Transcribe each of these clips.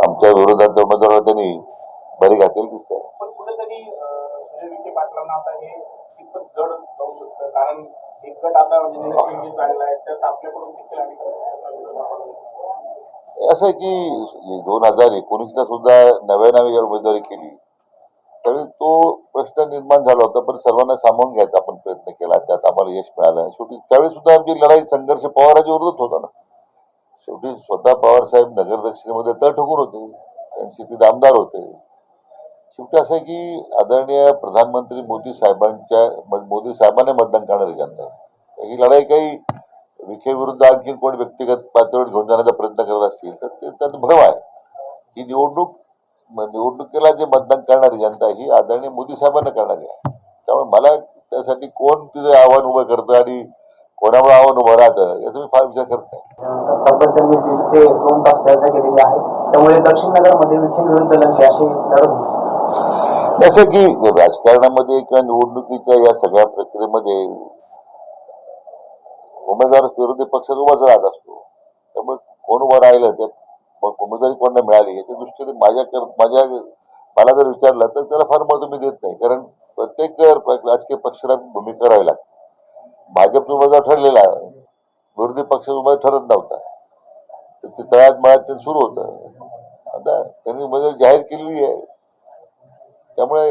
आमच्या विरोधात उमेदवार त्यांनी बरी घातलेली दिसत. आहे पण कुठेतरी अं, सुजय विखे पाटलांना आता हे कितपत जड जाऊ शकतं. कारण एक गट आता म्हणजे त्यात आपल्याकडून देखील आणि असं आहे की दोन हजार एकोणीसला सुद्धा नव्या नवी उमेदवारी केली त्यावेळी तो प्रश्न निर्माण झाला होता पण सर्वांना सामावून घ्यायचा आपण प्रयत्न केला त्यात आम्हाला यश मिळालं. शेवटी त्यावेळी सुद्धा आमची लढाई संघर्ष पवाराच्या विरोधात होता ना. शेवटी स्वतः पवार साहेब नगर दक्षिणेमध्ये तळ ठोकून होते. त्यांचे तिथे आमदार होते. शेवटी असं आहे की आदरणीय प्रधानमंत्री मोदी साहेबांच्या म- मोदी साहेबांना मतदान करणारी जनता आहे. ही लढाई काही विखेविरुद्ध आणखीन आणखी कोण व्यक्तिगत पातळीवर घेऊन जाण्याचा प्रयत्न करत असतील तर ते त्यात भ्रम आहे. ही निवडणूक निवडणुकीला जे मतदान करणारी जनता ही आदरणीय मोदी साहेबांना करणारी आहे. त्यामुळे मला त्यासाठी कोण तिथे आव्हान उभं करतं आणि कोणामुळे आव्हान उभं राहतं याचा मी फार विचार करत नाही. तब्बल त्यांनी दीड ते दोन तास चर्चा केलेली आहे त्यामुळे दक्षिण नगरमध्ये विखे विरुद्ध लंके अशी लढत होईल. जसं की राजकारणामध्ये किंवा निवडणुकीच्या या सगळ्या प्रक्रियेमध्ये उमेदवार विरोधी पक्षात उभाच राहत असतो. त्यामुळे कोण उभं राहिलं ते उमेदवारी कोणाला मिळाली याच्या दृष्टीने माझ्या माझ्या मला जर विचारलं तर त्याला फार महत्त्व मी देत नाही. कारण प्रत्येक राजकीय पक्षाला भूमिका करावी लागते. भाजपचा उमेदवार ठरलेला आहे. विरोधी पक्षाचा उमेदवार ठरत नव्हता. तर ते तळ्यात मळ्यात ते सुरू होतं. आता त्यांनी उमेदवारी जाहीर केलेली आहे. त्यामुळे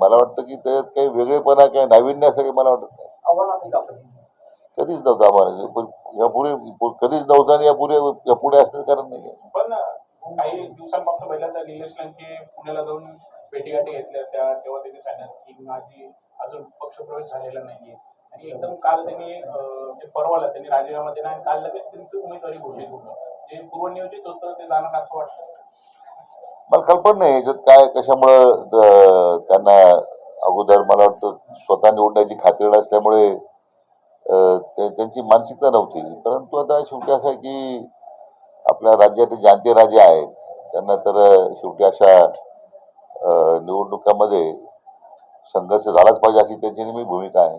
मला वाटतं की त्यात काही वेगळेपणा काही नाविन्य असं काही मला वाटत नाही? कधीच नव्हतं आम्हाला पण यापुढे कधीच नव्हतं आणि यापुढे यापुढे असण्याचं कारण नाही काही दिवसांपासून पहिल्यांदा निलेश लंके पुण्याला जाऊन भेटीगाठी घेतल्या त्या तेव्हा त्यांनी सांगितलं की माझी अजून पक्षप्रवेश झालेला नाहीये. आणि एकदम काल त्यांनी म्हणजे परवाला त्यांनी राजीनामा दिला आणि काल लगेच त्यांची उमेदवारी घोषित होतं जे पूर्वनियोजित होतं ते जाणार असं वाटतं. मला कल्पना नाही याच्यात काय कशामुळं त्यांना अगोदर मला वाटतं स्वतः निवडण्याची खात्री नसल्यामुळे अं, ते- त्यांची मानसिकता नव्हती. परंतु आता शेवटी असं आहे की आपल्या राज्याचे जाणते राजे आहेत. त्यांना तर शेवटी अशा निवडणुकामध्ये संघर्ष झालाच पाहिजे अशी त्यांची नेहमी भूमिका आहे.